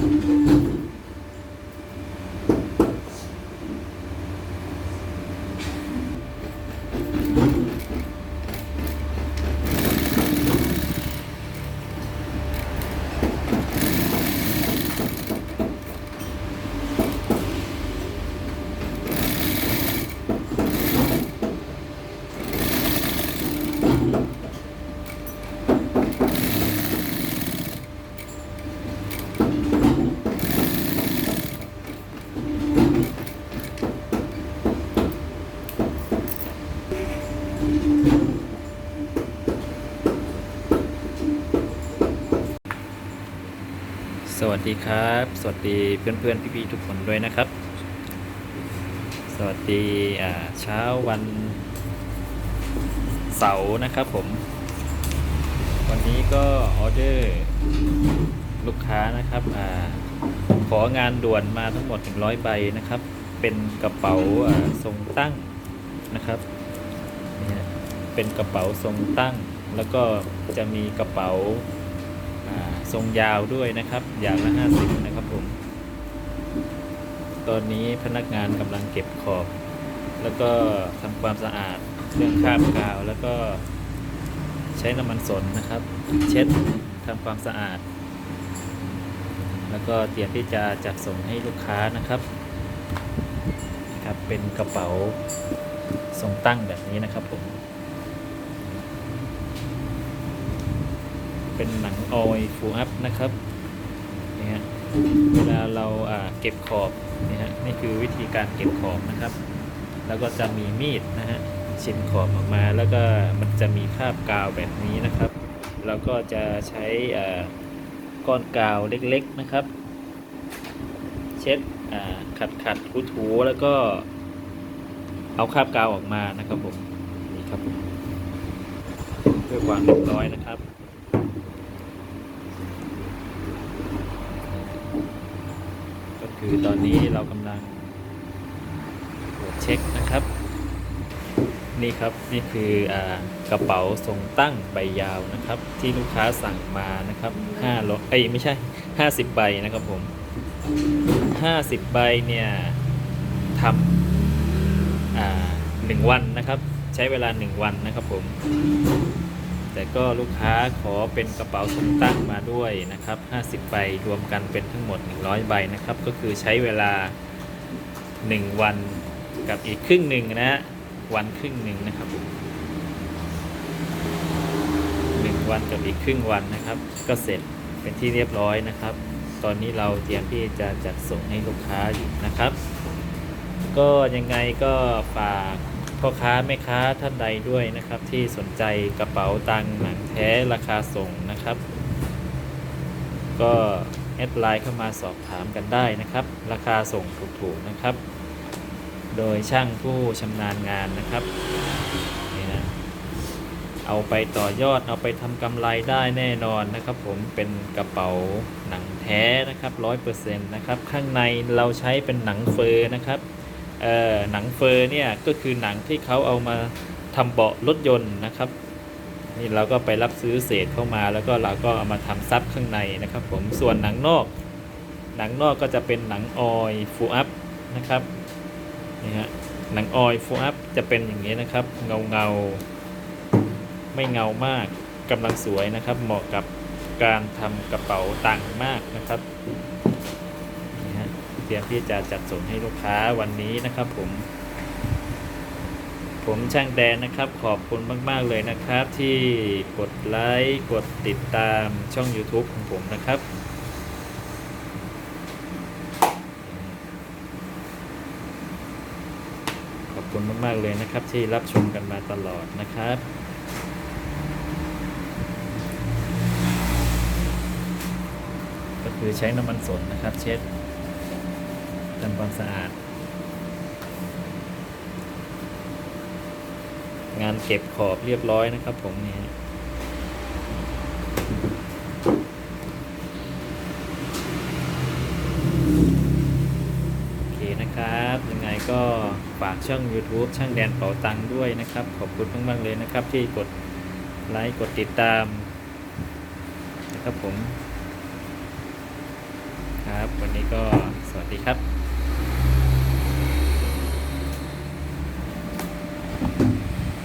Música สวัสดีครับ สวัสดีเพื่อนเพื่อนพี่พี่ๆทุกคนด้วยนะครับ สวัสดีอ่าเช้าวันเสาร์นะครับผม วันนี้ก็ออเดอร์ลูกค้านะครับอาของานด่วนมาทั้งหมด 100 ใบนะครับ เป็นกระเป๋าทรงตั้งนะครับ เป็นกระเป๋าทรงตั้ง แล้วก็จะมีกระเป๋า ทรงยาวด้วยนะครับอย่างละ50นะครับผม ตอนนี้พนักงานกำลังเก็บขอบ แล้วก็ทำความสะอาดเรื่องคราบกาว แล้วก็ใช้น้ำมันสนนะครับ เช็ดทำความสะอาด แล้วก็เตรียมที่จะจัดส่งให้ลูกค้านะครับครับเป็นกระเป๋าทรงตั้งแบบนี้นะครับผม เป็นหนังออยฟูอัพนะครับนี่ฮะเวลาเราอ่าเก็บขอบนี่ฮะนี่คือวิธีการเก็บขอบนะครับ แล้วก็จะมีมีดนะฮะชิมขอบออกมาแล้วก็มันจะมีคราบกาวแบบนี้นะครับเราก็จะใช้อ่าก้อนกาวเล็กๆนะครับ เช็ดอ่าขัดขัดถูถูๆแล้วก็เอาคราบกาวออกมานะครับผมนี่ครับผมเพื่อความเรียบร้อยนะครับ ก็ คือตอนนี้เรากำลังตรวจเช็คนะครับ นี่ครับนี่คืออกระเป๋าทรงตั้งใบยาวนะครับ ที่ลูกค้าสั่งมานะครับห้าร้อยเอ้ยไม่ใช่ห้าสิบใบนะครับผมห้าสิบใบเนี่ยทำหนึ่งวันนะครับ ใช้เวลาหนึ่งวันนะครับผม แต่ก็ลูกค้าขอเป็นกระเป๋าทรงตั้งมาด้วยนะครับ 50 ใบรวมกันเป็นทั้งหมด 100 ใบนะครับ ก็คือใช้เวลา 1 วันกับอีกครึ่งหนึ่งนะฮะวันครึ่งหนึ่งนะครับผมหนึ่งวันกับอีกครึ่งวันนะครับ ก็เสร็จเป็นที่เรียบร้อยนะครับ ตอนนี้เราเตรียมที่จะจัดส่งให้ลูกค้าอยู่นะครับ ก็ยังไงก็ฝาก พ่อค้าแม่ค้าท่านใดด้วยนะครับ ที่สนใจกระเป๋าตังค์หนังแท้ราคาส่งนะครับ ก็แอดไลน์เข้ามาสอบถามกันได้นะครับ ราคาส่งถูกๆนะครับ โดยช่างผู้ชำนาญงานนะครับนี่นะเอาไปต่อยอดเอาไปทำกำไรได้แน่นอนนะครับ ผมเป็นกระเป๋าหนังแท้นะครับร้อยเปอร์เซ็นต์นะครับ ข้างในเราใช้เป็นหนังเฟอร์นะครับ หนังเฟอร์เนี่ยก็คือหนังที่เขาเอามาทำเบาะรถยนต์นะครับนี่เราก็ไปรับซื้อเศษเข้ามาแล้วก็เราก็เอามาทำซับข้างในนะครับ ผมส่วนหนังนอก หนังนอกก็จะเป็นหนังออยฟูอัพนะครับนี่ฮะหนังออยฟูอัพจะเป็นอย่างนี้นะครับ เงาเงาไม่เงามากกำลังสวยนะครับ เหมาะกับการทำกระเป๋าตังค์มากนะครับ รียมที่จะจัดส่งให้ลูกค้าวันนี้นะครับผม ผมช่างแดนนะครับ ขอบคุณมาก ๆ เลยนะครับ ที่กดไลค์กดติดตามช่อง YouTube ของผมนะครับขอบคุณมาก ๆ เลยนะครับที่รับชมกันมาตลอดนะครับ ก็คือใช้น้ำมันสนนะครับเช็ด ทำความสะอาด งานเก็บขอบเรียบร้อยนะครับผมนี่โอเคนะครับยังไงก็ฝากช่อง YouTube ช่างแดนเป๋าตังค์ด้วยนะครับ ขอบคุณมากๆเลยนะครับ ที่กดไลค์กดติดตามนะครับผม ครับ วันนี้ก็สวัสดีครับ